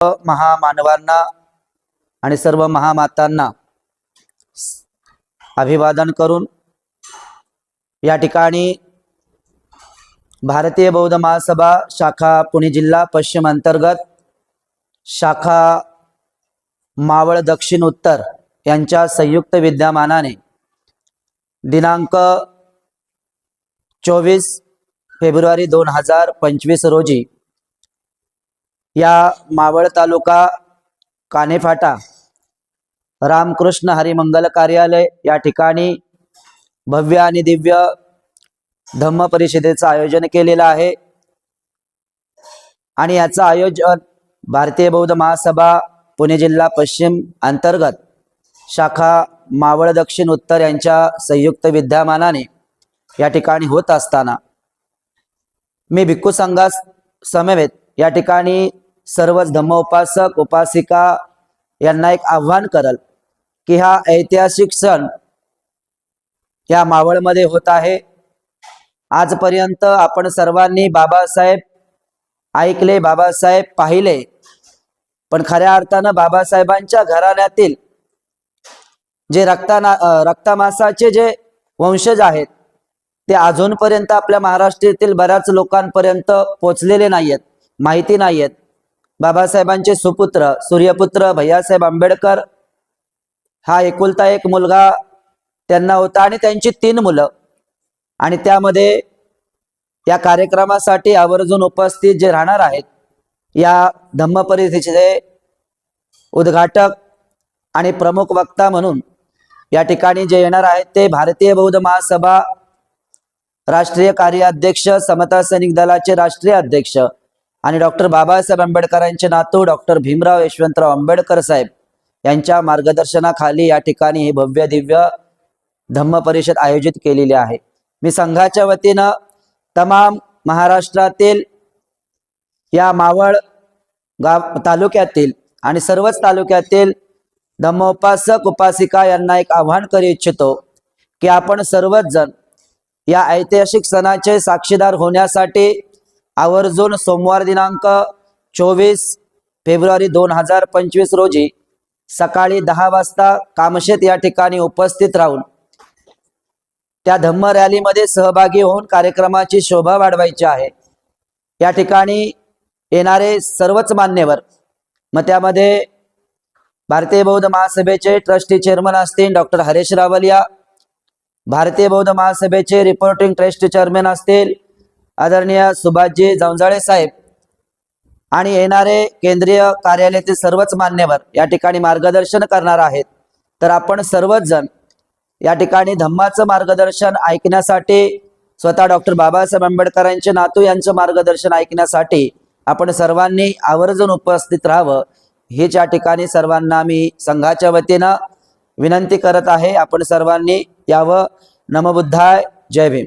महामानवांना आणि सर्व महामातांना अभिवादन करून या ठिकाणी भारतीय बौद्ध महासभा शाखा पुणे जिल्हा पश्चिम अंतर्गत शाखा मावळ दक्षिण उत्तर यांच्या संयुक्त विद्यमानाने दिनांक चोवीस फेब्रुवारी दोन हजार पंचवीस रोजी या मावळ तालुका कानेफाटा रामकृष्ण हरिमंगल कार्यालय या ठिकाणी भव्य आणि दिव्य धम्म परिषदेचं आयोजन केलेलं आहे. आणि याचं आयोजन भारतीय बौद्ध महासभा पुणे जिल्हा पश्चिम अंतर्गत शाखा मावळ दक्षिण उत्तर यांच्या संयुक्त विद्यमानाने या ठिकाणी होत असताना मी भिक्खू संघास समवेत या ठिकाणी सर्वच धम्मोपासक उपासिका यांना एक आव्हान करल की हा ऐतिहासिक सण या मावळमध्ये होत आहे. आजपर्यंत आपण सर्वांनी बाबासाहेब ऐकले बाबासाहेब पाहिले पण खऱ्या अर्थानं बाबासाहेबांच्या घराण्यातील जे रक्ताना रक्तामासाचे रक्तमासाचे जे वंशज आहेत ते अजूनपर्यंत आपल्या महाराष्ट्रातील बऱ्याच लोकांपर्यंत पोचलेले नाहीयेत. माहिती नाहीयेत. बाबासाहेबांचे सुपुत्र सूर्यपुत्र भैयासाहेब आंबेडकर हा एकुलता एक मुलगा त्यांना होता आणि त्यांची तीन मुलं. आणि त्यामध्ये या कार्यक्रमासाठी आवर्जून उपस्थित जे राहणार आहेत या धम्म परिषदेचे उद्घाटक आणि प्रमुख वक्ता म्हणून या ठिकाणी जे येणार आहेत ते भारतीय बौद्ध महासभा राष्ट्रीय कार्याध्यक्ष समता सैनिक दलाचे राष्ट्रीय अध्यक्ष आणि डॉक्टर बाबासाहेब आंबेडकरांचे नातू डॉक्टर भीमराव यशवंतराव आंबेडकर साहेब यांच्या मार्गदर्शनाखाली या ठिकाणी हे भव्य दिव्य धम्म परिषद आयोजित केलेली आहे. मी संघाच्या वतीनं तमाम महाराष्ट्रातील या मावळ गाव तालुक्यातील आणि सर्वच तालुक्यातील धम्मोपासक उपासिका यांना एक आव्हान करू इच्छितो की आपण सर्वच जण या ऐतिहासिक सणाचे साक्षीदार होण्यासाठी आवर्जून सोमवार दिनांक चोवीस फेब्रुवारी दोन हजार पंचवीस रोजी सकाळी दहा वाजता कामशेत या ठिकाणी उपस्थित राहून त्या धम्म रॅलीमध्ये सहभागी होऊन कार्यक्रमाची शोभा वाढवायची आहे. या ठिकाणी येणारे सर्वच मान्यवर मग त्यामध्ये भारतीय बौद्ध महासभेचे ट्रस्टी चेअरमन असतील डॉक्टर हरेश रावलिया भारतीय बौद्ध महासभेचे रिपोर्टिंग ट्रस्ट चेअरमन असतील आदरणीय सुभाषजी जंजाळे साहेब आणि येणारे केंद्रीय कार्यालयातील सर्वच मान्यवर या ठिकाणी मार्गदर्शन करणार आहेत. तर आपण सर्वच जण या ठिकाणी धम्माचं मार्गदर्शन ऐकण्यासाठी स्वतः डॉक्टर बाबासाहेब आंबेडकरांचे नातू यांचं मार्गदर्शन ऐकण्यासाठी आपण सर्वांनी आवर्जून उपस्थित राहावं. हेच या ठिकाणी सर्वांना मी संघाच्या वतीनं विनंती करत आहे. आपण सर्वांनी यावं. नमबुद्धाय. जय भीम.